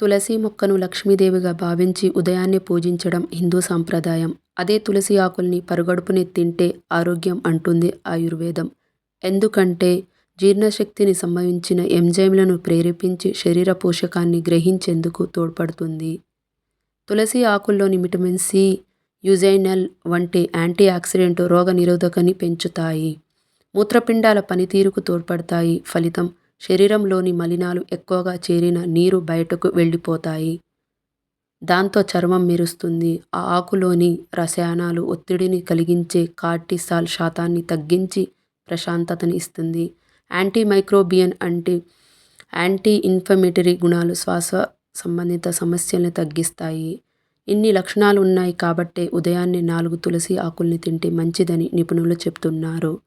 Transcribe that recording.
తులసి మొక్కను లక్ష్మీదేవిగా భావించి ఉదయాన్నే పూజించడం హిందూ సాంప్రదాయం. అదే తులసి ఆకుల్ని పరగడుపునే తింటే ఆరోగ్యం అంటుంది ఆయుర్వేదం. ఎందుకంటే జీర్ణశక్తిని సంభవించిన ఎంజైమ్లను ప్రేరేపించి శరీర పోషకాన్ని గ్రహించేందుకు తోడ్పడుతుంది. తులసి ఆకుల్లోని విటమిన్ సి, యుజైనల్ వంటి యాంటీ ఆక్సిడెంట్ రోగ నిరోధకని పెంచుతాయి. మూత్రపిండాల పనితీరుకు తోడ్పడతాయి. ఫలితం శరీరంలోని మలినాలు ఎక్కువగా చేరిన నీరు బయటకు వెళ్ళిపోతాయి దాంతో చర్మం మెరుస్తుంది. ఆ ఆకులోని రసాయనాలు ఒత్తిడిని కలిగించే కార్టిసాల్ శాతాన్ని తగ్గించి ప్రశాంతతని ఇస్తుంది. యాంటీ అంటే యాంటీ ఇన్ఫ్లమేటరీ గుణాలు శ్వాస సంబంధిత సమస్యల్ని తగ్గిస్తాయి. ఇన్ని లక్షణాలు ఉన్నాయి కాబట్టే ఉదయాన్నే నాలుగు తులసి ఆకుల్ని తింటే మంచిదని నిపుణులు చెప్తున్నారు